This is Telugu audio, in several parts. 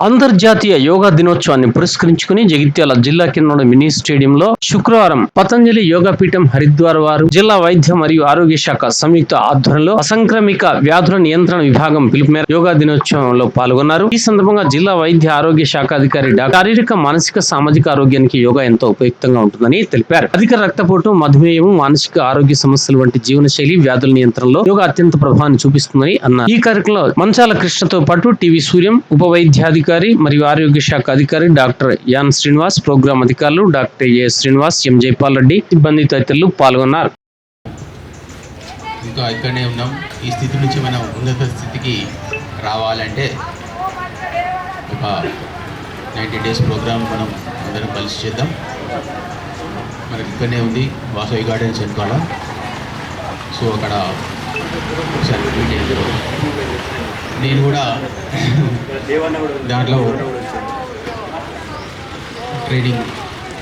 అంతర్జాతీయ యోగా దినోత్సవాన్ని పురస్కరించుకుని జగిత్యాల జిల్లా కింద మినీ స్టేడియంలో శుక్రవారం పతంజలి యోగా పీఠం హరిద్వార్ వారు జిల్లా వైద్య మరియు ఆరోగ్య శాఖ సంయుక్త ఆధ్వర్యంలో అసంక్రమిక వ్యాధుల నియంత్రణ విభాగం పిలుపు మేర యోగా దినోత్సవంలో పాల్గొన్నారు. ఈ సందర్భంగా జిల్లా వైద్య ఆరోగ్య శాఖ అధికారి డాక్టర్ శారీరక మానసిక సామాజిక ఆరోగ్యానికి యోగా ఎంతో ఉపయుక్తంగా ఉంటుందని తెలిపారు. అధిక రక్తపోటు మధుమేహం మానసిక ఆరోగ్య సమస్యలు వంటి జీవనశైలి వ్యాధుల నియంత్రణలో యోగా అత్యంత ప్రభావాన్ని చూపిస్తుందని అన్నారు. ఈ కార్యక్రమంలో మంచాల కృష్ణతో పాటు టీవీ సూర్యం ఉప అధికారి మరియు ఆరోగ్య శాఖ అధికారి డాక్టర్ యాన్ శ్రీనివాస్ ప్రోగ్రాం అధికారులు doctor A Srinivas M Jaipal Reddy సిబ్బంది తదితరులు పాల్గొన్నారు. ఇంకా ఇక్కడనే ఉన్నాం. ఈ స్థితి నుంచి మనం ఉన్నత స్థితికి రావాలంటే ఒక నైంటీ డేస్ ప్రోగ్రామ్ మనం అందరం కలిసి చేద్దాం. మనకి ఇక్కడనే ఉంది వాసవి గార్డెన్స్ వెనుకాల సో అక్కడ ఒకసారి మీట్ నేను కూడా దాంట్లో ట్రైనింగ్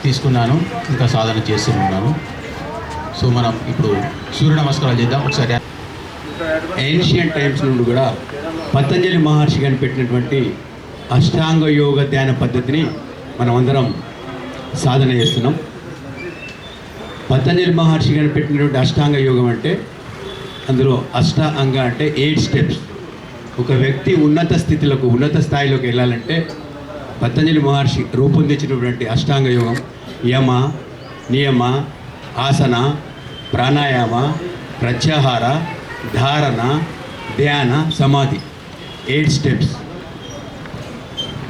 తీసుకున్నాను ఇంకా సాధన చేస్తూ ఉన్నాను. సో మనం ఇప్పుడు సూర్య నమస్కారాలు చేద్దాం. ఒకసారి ఏన్షియన్ టైమ్స్ నుండి కూడా పతంజలి మహర్షి కనిపెట్టినటువంటి అష్టాంగ యోగ ధ్యాన పద్ధతిని మనం అందరం సాధన చేస్తున్నాం. పతంజలి మహర్షి కనిపెట్టినటువంటి అష్టాంగ యోగం అంటే అందులో అష్ట అంగ అంటే ఎయిట్ స్టెప్స్. ఒక వ్యక్తి ఉన్నత స్థితిలకు ఉన్నత స్థాయిలోకి వెళ్ళాలంటే పతంజలి మహర్షి రూపొందించినటువంటి అష్టాంగ యోగం యమ నియమ ఆసన ప్రాణాయామ ప్రత్యాహార ధారణ ధ్యాన సమాధి. Eight steps.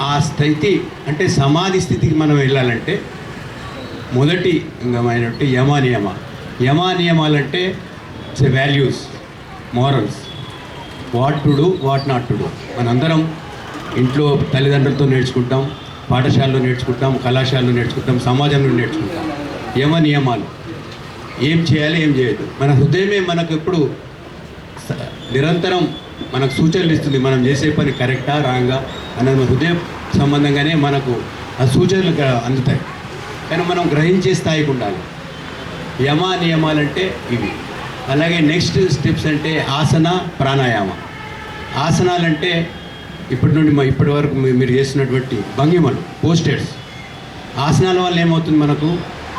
ఆ స్థితి అంటే సమాధి స్థితికి మనం వెళ్ళాలంటే మొదటి అంగమైనటువంటి యమ నియమ. యమ నియమాలంటే it's values morals. What to do what not to do మనందరం ఇంట్లో తల్లిదండ్రులతో నేర్చుకుంటాం పాఠశాలలో నేర్చుకుంటాం కళాశాలలో నేర్చుకుంటాం సమాజంలో నేర్చుకుంటాం. యమ నియమాలు. ఏం చేయాలి ఏం చేయదు మన హృదయమే మనకు ఎప్పుడు నిరంతరం మనకు సూచనలు ఇస్తుంది. మనం చేసే పని కరెక్టా రాంగా అనేది మన హృదయ సంబంధంగానే మనకు ఆ సూచనలు అందుతాయి. కానీ మనం గ్రహించే స్థాయికి ఉండాలి. యమ నియమాలంటే ఇవి. అలాగే నెక్స్ట్ స్టెప్స్ అంటే ఆసన ప్రాణాయామ. ఆసనాలంటే ఇప్పటి నుండి మా ఇప్పటి వరకు మీరు చేస్తున్నటువంటి భంగిమలు పోస్టర్స్. ఆసనాల వల్ల ఏమవుతుంది మనకు?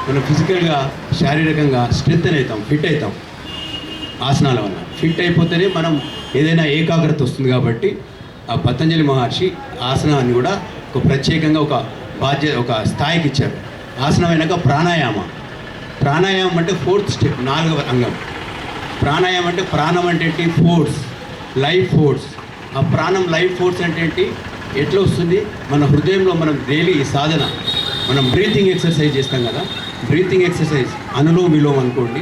మనం ఫిజికల్గా శారీరకంగా స్ట్రెంత్ అవుతాం ఫిట్ అవుతాం ఆసనాల వల్ల. ఫిట్ అయిపోతేనే మనం ఏదైనా ఏకాగ్రత వస్తుంది కాబట్టి ఆ పతంజలి మహర్షి ఆసనాన్ని కూడా ఒక ప్రత్యేకంగా ఒక బాధ్యత ఒక స్థాయికి ఇచ్చారు. ఆసనం అయినాక ప్రాణాయామ. ప్రాణాయామం అంటే ఫోర్త్ స్టెప్ నాలుగవ అంగం. ప్రాణాయామం అంటే ప్రాణం అంటే ఫోర్స్. Life force. ఆ ప్రాణం లైఫ్ ఫోర్స్ అంటే ఏంటి? ఎట్లా వస్తుంది? మన హృదయంలో మనం డైలీ ఈ సాధన మనం బ్రీతింగ్ ఎక్సర్సైజ్ చేస్తాం కదా? బ్రీతింగ్ ఎక్సర్సైజ్ అనులోమ విలోమ్ అనుకోండి.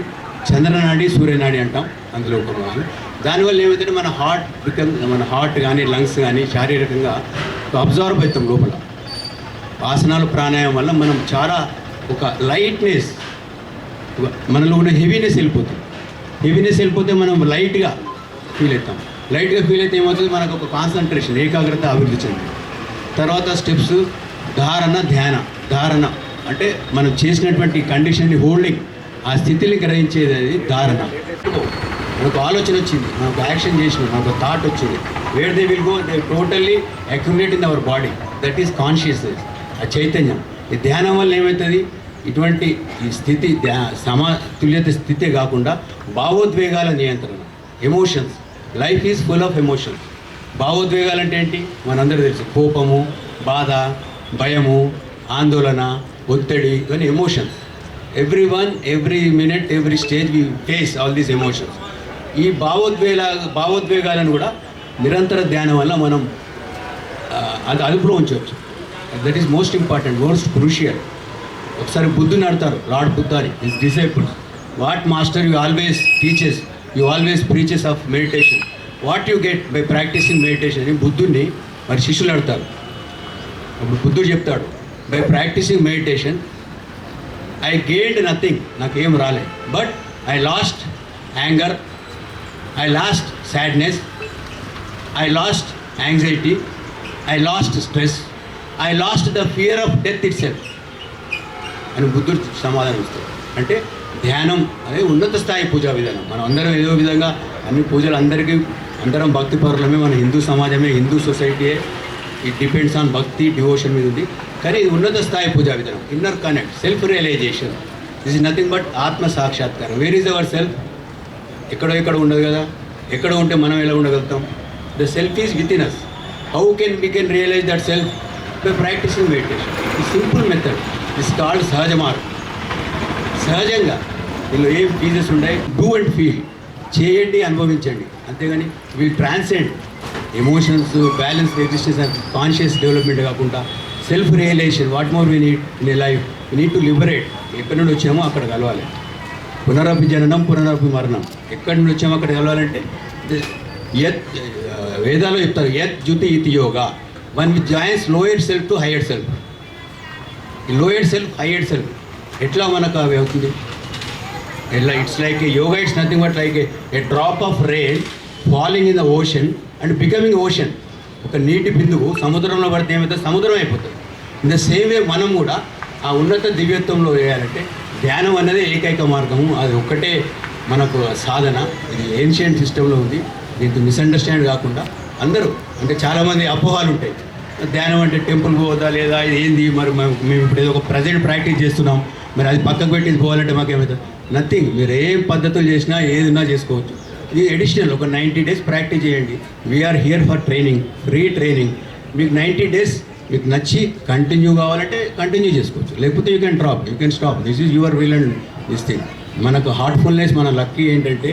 చంద్రనాడి సూర్యనాడి అంటాం అందులో ఒక భాగం. దానివల్ల ఏమవుతుందంటే మన హార్ట్ బికమ్ మన హార్ట్ కానీ లంగ్స్ కానీ శారీరకంగా అబ్జర్వ్ అవుతాం లోపల. ఆసనాలు ప్రాణాయామం వల్ల మనం చాలా ఒక లైట్నెస్ మనలో ఉన్న హెవీనెస్ వెళ్ళిపోతుంది హెవీనెస్ వెళ్ళిపోతే మనం లైట్గా ఫీల్ అవుతాం. లైట్గా ఫీల్ అయితే ఏమవుతుంది? మనకు ఒక కాన్సన్ట్రేషన్ ఏకాగ్రత అభివృద్ధి చెంది. తర్వాత స్టెప్స్ ధారణ ధ్యాన. ధారణ అంటే మనం చేసినటువంటి కండిషన్ని హోల్డింగ్ ఆ స్థితిని గ్రహించేది అది ధారణ. మనకు ఆలోచన వచ్చింది మనకు యాక్షన్ చేసిన మనకు థాట్ వచ్చింది. Where they will go they totally accumulate in our body that is consciousness ఆ చైతన్యం. ఈ ధ్యానం వల్ల ఏమవుతుంది? ఇటువంటి ఈ స్థితి ధ్యా సమతుల్యత స్థితే కాకుండా భావోద్వేగాల నియంత్రణ emotions life is full of emotion. భావోద్వేగాలు అంటే ఏంటి మనందరూ తెలుసు. కోపము బాధ భయము ఆందోళన ఒత్తిడి ఇవన్నీ emotions everyone every minute every stage we face all these emotions ఈ భావోద్వేగ భావోద్వేగాలను కూడా నిరంతర ధ్యానం వల్ల మనం అది అదుపులో ఉంచవచ్చు that is most important most crucial ఒకసారి బుద్ధుని అడతారు lord బుద్ధారి his disciples what master you always teaches you always preaches of meditation what you get by practising meditation అని బుద్ధుడిని మరి శిష్యులు అడతారు అప్పుడు బుద్ధుడు చెప్తాడు by practising meditation I gained nothing నాకేం రాలే. But I lost anger I lost sadness I lost anxiety I lost stress I lost the fear of death itself అని బుద్ధుడు సమాధానం ఇస్తాడు. అంటే ధ్యానం అనేది ఉన్నత స్థాయి పూజా విధానం. మనం అందరం ఏదో విధంగా అన్ని పూజలు అందరికీ అందరం భక్తి పరులమే మన హిందూ సమాజమే Hindu సొసైటీయే. It depends on bhakti devotion మీద ఉంది. కానీ ఇది ఉన్నత స్థాయి పూజా విధానం inner connect self realisation this is nothing but ఆత్మ సాక్షాత్కారం. వేర్ ఈజ్ అవర్ సెల్ఫ్ ఎక్కడో ఎక్కడ ఉండదు కదా. ఎక్కడ ఉంటే మనం ఎలా ఉండగలుగుతాం? The self is within us how can we can realise that self by practising meditation ఈ simple method is called Sahaj Marg సహజంగా వీళ్ళు ఏం ఫీజెస్ ఉన్నాయి డూ అండ్ ఫీల్ చేయండి అనుభవించండి. అంతేగాని we'll transcend emotions balance existence and conscious development కాకుండా self realisation what more we need in a life we need to liberate ఎక్కడి నుండి వచ్చామో అక్కడ కలవాలి. పునరభి జననం పునరభి మరణం ఎక్కడి నుండి వచ్చామో అక్కడ కలవాలంటే ఎత్ యత్ uh, వేదాలు చెప్తారు యత్ జ్యుతి ఇతి yoga one with joins lower self to higher self ఈ లోయర్ సెల్ఫ్ హైయర్ సెల్ఫ్ ఎట్లా మనకు అవి అవుతుంది? ఎట్లా it's like a yoga it's nothing but like a drop of rain falling in the ocean and becoming ocean ఒక నీటి బిందువు సముద్రంలో పడితే ఏమైతే సముద్రం అయిపోతుంది. ఇన్ ద సేమ్ వే మనం కూడా ఆ ఉన్నత దివ్యత్వంలో వేయాలంటే ధ్యానం అనేది ఏకైక మార్గము. అది ఒక్కటే మనకు సాధన. ఇది ఏన్షియంట్ సిస్టంలో ఉంది. దీంతో మిస్అండర్స్టాండ్ కాకుండా అందరూ అంటే చాలామంది అపోహాలు ఉంటాయి. ధ్యానం అంటే టెంపుల్ పోదా లేదా ఇది ఏంది? మరి మేము మేము ఇప్పుడు ఏదో ఒక ప్రజెంట్ ప్రాక్టీస్ చేస్తున్నాం. మరి అది పక్కకు పెట్టింది పోవాలంటే మాకేమవుతుంది నథింగ్ మీరు ఏం పద్ధతులు చేసినా ఏది ఉన్నా చేసుకోవచ్చు. ఇది ఎడిషనల్ ఒక నైంటీ డేస్ ప్రాక్టీస్ చేయండి. We're here for training free training మీకు నైంటీ డేస్ మీకు నచ్చి కంటిన్యూ కావాలంటే కంటిన్యూ చేసుకోవచ్చు. లేకపోతే you can drop you can stop this is your will and this thing మనకు హార్ట్ఫుల్నెస్ మన లక్కీ ఏంటంటే